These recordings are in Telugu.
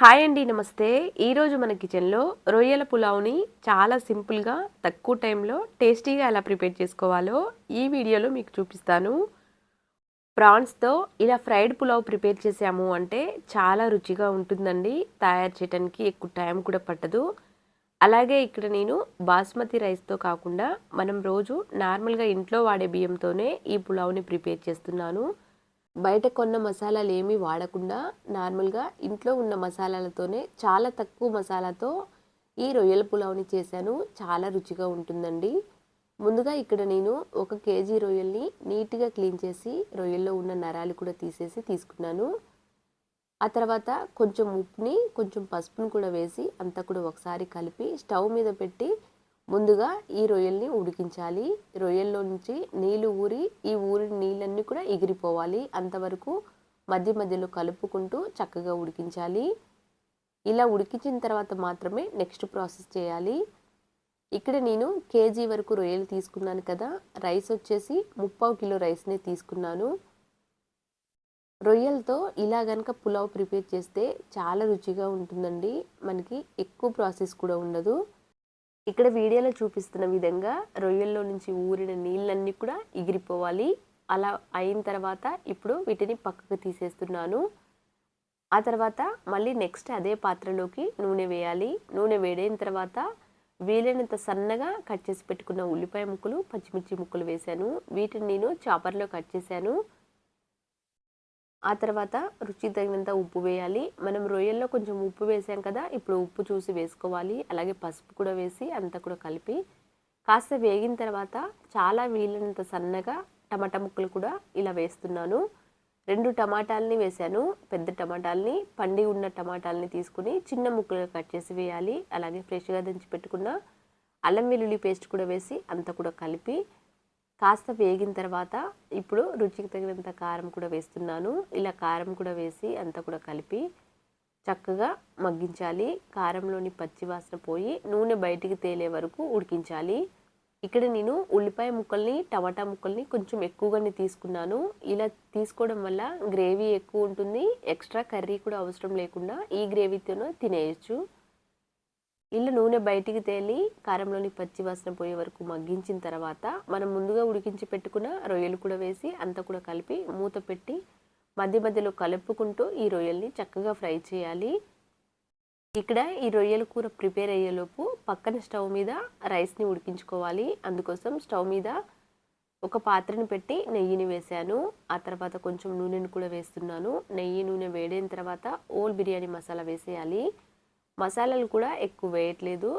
హాయ్ అండి నమస్తే. ఈరోజు మన కిచెన్లో రొయ్యల పులావ్ని చాలా సింపుల్గా తక్కువ టైంలో టేస్టీగా ఎలా ప్రిపేర్ చేసుకోవాలో ఈ వీడియోలో మీకు చూపిస్తాను. ప్రాన్స్తో ఇలా ఫ్రైడ్ పులావ్ ప్రిపేర్ చేసాము అంటే చాలా రుచిగా ఉంటుందండి. తయారు చేయడానికి ఎక్కువ టైం కూడా పట్టదు. అలాగే ఇక్కడ నేను బాస్మతి రైస్తో కాకుండా మనం రోజు నార్మల్గా ఇంట్లో వాడే బియ్యంతోనే ఈ పులావ్ని ప్రిపేర్ చేస్తున్నాను. బయట కొన్న మసాలాలు ఏమీ వాడకుండా నార్మల్గా ఇంట్లో ఉన్న మసాలాలతోనే చాలా తక్కువ మసాలాతో ఈ రొయ్యల పులావ్ని చేశాను. చాలా రుచిగా ఉంటుందండి. ముందుగా ఇక్కడ నేను ఒక కేజీ రొయ్యల్ని నీట్గా క్లీన్ చేసి రొయ్యల్లో ఉన్న నరాలు కూడా తీసేసి తీసుకున్నాను. ఆ తర్వాత కొంచెం ఉప్పుని కొంచెం పసుపుని కూడా వేసి అంతా కూడా ఒకసారి కలిపి స్టవ్ మీద పెట్టి ముందుగా ఈ రొయ్యల్ని ఉడికించాలి. రొయ్యల్లో నుంచి నీళ్ళు ఊరి ఈ ఊరిన నీళ్ళన్నీ కూడా ఎగిరిపోవాలి. అంతవరకు మధ్య మధ్యలో కలుపుకుంటూ చక్కగా ఉడికించాలి. ఇలా ఉడికించిన తర్వాత మాత్రమే నెక్స్ట్ ప్రాసెస్ చేయాలి. ఇక్కడ నేను కేజీ వరకు రొయ్యలు తీసుకున్నాను కదా. రైస్ వచ్చేసి ముప్పావు కిలో రైస్ని తీసుకున్నాను. రొయ్యలతో ఇలా కనుక పులావ్ ప్రిపేర్ చేస్తే చాలా రుచిగా ఉంటుందండి. మనకి ఎక్కువ ప్రాసెస్ కూడా ఉండదు. ఇక్కడ వీడియోలో చూపిస్తున్న విధంగా రొయ్యల్లో నుంచి ఊరిన నీళ్ళన్నీ కూడా ఎగిరిపోవాలి. అలా అయిన తర్వాత ఇప్పుడు వీటిని పక్కకు తీసేస్తున్నాను. ఆ తర్వాత మళ్ళీ నెక్స్ట్ అదే పాత్రలోకి నూనె వేయాలి. నూనె వేడైన తర్వాత వీలైనంత సన్నగా కట్ చేసి పెట్టుకున్న ఉల్లిపాయ ముక్కలు పచ్చిమిర్చి ముక్కలు వేశాను. వీటిని నేను చాపర్లో కట్ చేశాను. ఆ తర్వాత రుచి తగినంత ఉప్పు వేయాలి. మనం రొయ్యల్లో కొంచెం ఉప్పు వేసాం కదా ఇప్పుడు ఉప్పు చూసి వేసుకోవాలి. అలాగే పసుపు కూడా వేసి అంతా కూడా కలిపి కాస్త వేగిన తర్వాత చాలా వీలైనంత సన్నగా టమాటా ముక్కలు కూడా ఇలా వేస్తున్నాను. రెండు టమాటాలని వేశాను పెద్ద టమాటాలని పండి ఉన్న టమాటాలని తీసుకుని చిన్న ముక్కలుగా కట్ చేసి వేయాలి. అలాగే ఫ్రెష్గా దంచి పెట్టుకున్న అల్లం వెల్లుల్లి పేస్ట్ కూడా వేసి అంతా కూడా కలిపి కాస్త వేగిన తర్వాత ఇప్పుడు రుచికి తగినంత కారం కూడా వేస్తున్నాను. ఇలా కారం కూడా వేసి అంతా కూడా కలిపి చక్కగా మగ్గించాలి. కారంలోని పచ్చివాసన పోయి నూనె బయటికి తేలే వరకు ఉడికించాలి. ఇక్కడ నేను ఉల్లిపాయ ముక్కల్ని టమాటా ముక్కల్ని కొంచెం ఎక్కువగానే తీసుకున్నాను. ఇలా తీసుకోవడం వల్ల గ్రేవీ ఎక్కువ ఉంటుంది. ఎక్స్ట్రా కర్రీ కూడా అవసరం లేకుండా ఈ గ్రేవీతోనే తినేయచ్చు. ఇల్లు నూనె బయటికి తేలి కారంలోని పచ్చి వాసన పోయే వరకు మగ్గించిన తర్వాత మనం ముందుగా ఉడికించి పెట్టుకున్న రొయ్యలు కూడా వేసి అంతా కూడా కలిపి మూత పెట్టి మధ్య మధ్యలో కలుపుకుంటూ ఈ రొయ్యల్ని చక్కగా ఫ్రై చేయాలి. ఇక్కడ ఈ రొయ్యల కూర ప్రిపేర్ అయ్యేలోపు పక్కన స్టవ్ మీద రైస్ని ఉడికించుకోవాలి. అందుకోసం స్టవ్ మీద ఒక పాత్రని పెట్టి నెయ్యిని వేశాను. ఆ తర్వాత కొంచెం నూనెను కూడా వేస్తున్నాను. నెయ్యి నూనె వేడైన తర్వాత ఓల్ బిర్యానీ మసాలా వేసేయాలి. మసాలాలు కూడా ఎక్కువ వేయట్లేదు.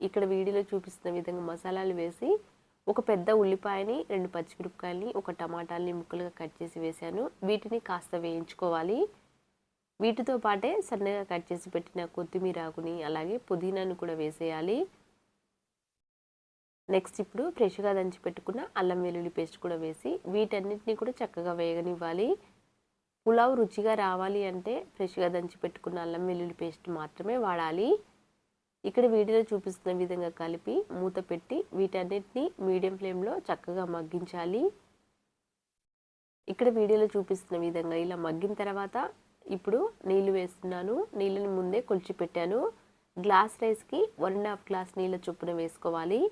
ఇక్కడ వీడియోలో చూపిస్తున్న విధంగా మసాలాలు వేసి ఒక పెద్ద ఉల్లిపాయని రెండు పచ్చిమిరపకాయలని ఒక టమాటాలని ముక్కలుగా కట్ చేసి వేశాను. వీటిని కాస్త వేయించుకోవాలి. వీటితో పాటే సన్నగా కట్ చేసి పెట్టిన కొత్తిమీర ఆకుని అలాగే పుదీనాను కూడా వేసేయాలి. నెక్స్ట్ ఇప్పుడు ఫ్రెష్గా దంచి పెట్టుకున్న అల్లం వెల్లుల్లి పేస్ట్ కూడా వేసి వీటన్నిటిని కూడా చక్కగా వేగనివ్వాలి. పులావ్ రుచిగా రావాలి అంటే ఫ్రెష్గా దంచి పెట్టుకున్న అల్లం వెల్లుల్లి పేస్ట్ మాత్రమే వాడాలి. ఇక్కడ వీడియోలో చూపిస్తున్న విధంగా కలిపి మూత పెట్టి వీటన్నిటిని మీడియం ఫ్లేమ్లో చక్కగా మగ్గించాలి. ఇక్కడ వీడియోలో చూపిస్తున్న విధంగా ఇలా మగ్గిన తర్వాత ఇప్పుడు నీళ్ళు వేస్తున్నాను. నీళ్ళని ముందే కొలిచి పెట్టాను. గ్లాస్ రైస్కి వన్ అండ్ హాఫ్ గ్లాస్ నీళ్ళ చొప్పున వేసుకోవాలి.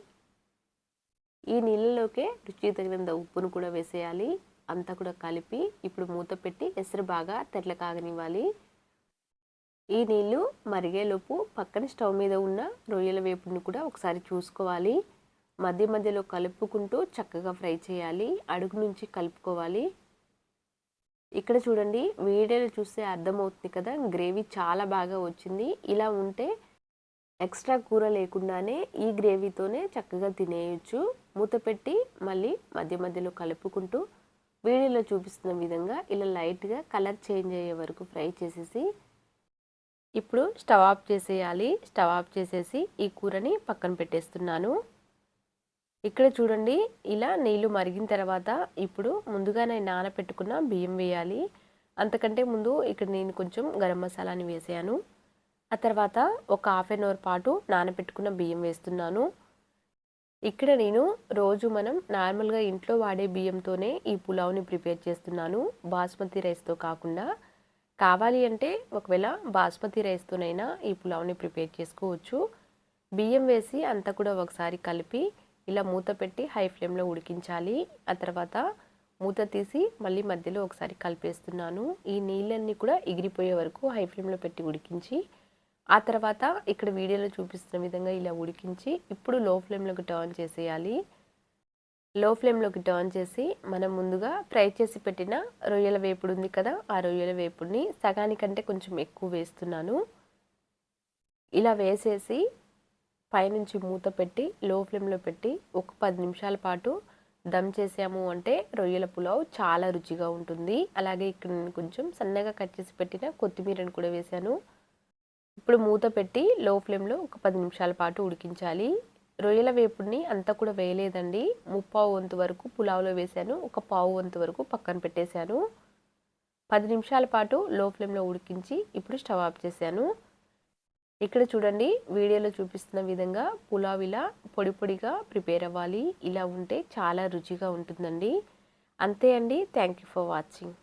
ఈ నీళ్ళలోకే రుచి తగినంత ఉప్పును కూడా వేసేయాలి. అంతా కూడా కలిపి ఇప్పుడు మూత పెట్టి ఎసరు బాగా తెల్ల కాగనివ్వాలి. ఈ నీళ్ళు మరిగేలోపు పక్కన స్టవ్ మీద ఉన్న రొయ్యల వేపుని కూడా ఒకసారి చూసుకోవాలి. మధ్య మధ్యలో కలుపుకుంటూ చక్కగా ఫ్రై చేయాలి. అడుగు నుంచి కలుపుకోవాలి. ఇక్కడ చూడండి వీడియోలో చూస్తే అర్థమవుతుంది కదా గ్రేవీ చాలా బాగా వచ్చింది. ఇలా ఉంటే ఎక్స్ట్రా కూర లేకుండానే ఈ గ్రేవీతోనే చక్కగా తినేయచ్చు. మూత పెట్టి మళ్ళీ మధ్య మధ్యలో కలుపుకుంటూ వీడియోలో చూపిస్తున్న విధంగా ఇలా లైట్గా కలర్ చేంజ్ అయ్యే వరకు ఫ్రై చేసేసి ఇప్పుడు స్టవ్ ఆఫ్ చేసేయాలి. స్టవ్ ఆఫ్ చేసేసి ఈ కూరని పక్కన పెట్టేస్తున్నాను. ఇక్కడ చూడండి ఇలా నీళ్ళు మరిగిన తర్వాత ఇప్పుడు ముందుగా నేను నానపెట్టుకున్న బియ్యం వేయాలి. అంతకంటే ముందు ఇక్కడ నేను కొంచెం గరం మసాలాని వేసాను. ఆ తర్వాత ఒక హాఫ్ అన్ అవర్ పాటు నానపెట్టుకున్న బియ్యం వేస్తున్నాను. ఇక్కడ నేను రోజు మనం నార్మల్గా ఇంట్లో వాడే బియ్యంతోనే ఈ పులావ్ని ప్రిపేర్ చేస్తున్నాను. బాస్మతి రైస్తో కాకుండా. కావాలి అంటే ఒకవేళ బాస్మతి రైస్తోనైనా ఈ పులావ్ని ప్రిపేర్ చేసుకోవచ్చు. బియ్యం వేసి అంతా కూడా ఒకసారి కలిపి ఇలా మూత పెట్టి హై ఫ్లేమ్లో ఉడికించాలి. ఆ తర్వాత మూత తీసి మళ్ళీ మధ్యలో ఒకసారి కలిపేస్తున్నాను. ఈ నీళ్ళన్నీ కూడా ఎగిరిపోయే వరకు హై ఫ్లేమ్లో పెట్టి ఉడికించి ఆ తర్వాత ఇక్కడ వీడియోలో చూపిస్తున్న విధంగా ఇలా ఉడికించి ఇప్పుడు లో ఫ్లేమ్లోకి టర్న్ చేసేయాలి. లో ఫ్లేమ్లోకి టర్న్ చేసి మనం ముందుగా ఫ్రై చేసి పెట్టిన రొయ్యల వేపుడు ఉంది కదా ఆ రొయ్యల వేపుడిని సగానికంటే కొంచెం ఎక్కువ వేస్తున్నాను. ఇలా వేసేసి పైనుంచి మూత పెట్టి లో ఫ్లేమ్లో పెట్టి ఒక పది నిమిషాల పాటు దమ్ చేసాము అంటే రొయ్యల పులావ్ చాలా రుచిగా ఉంటుంది. అలాగే ఇక్కడ నేను కొంచెం సన్నగా కట్ చేసి పెట్టిన కొత్తిమీరని కూడా వేశాను ఇప్పుడు మూత పెట్టి లో ఫ్లేమ్లో ఒక పది నిమిషాల పాటు ఉడికించాలి. రొయ్యల వేపుడిని అంతా కూడా వేయలేదండి. ముప్పావు వంతు వరకు పులావ్లో వేశాను. ఒక పావు వంతు వరకు పక్కన పెట్టేశాను. పది నిమిషాల పాటు లో ఫ్లేమ్లో ఉడికించి ఇప్పుడు స్టవ్ ఆఫ్ చేశాను. ఇక్కడ చూడండి వీడియోలో చూపిస్తున్న విధంగా పులావ్ ఇలా పొడి పొడిగా ప్రిపేర్ అవ్వాలి. ఇలా ఉంటే చాలా రుచిగా ఉంటుందండి. అంతే అండి. Thank you for watching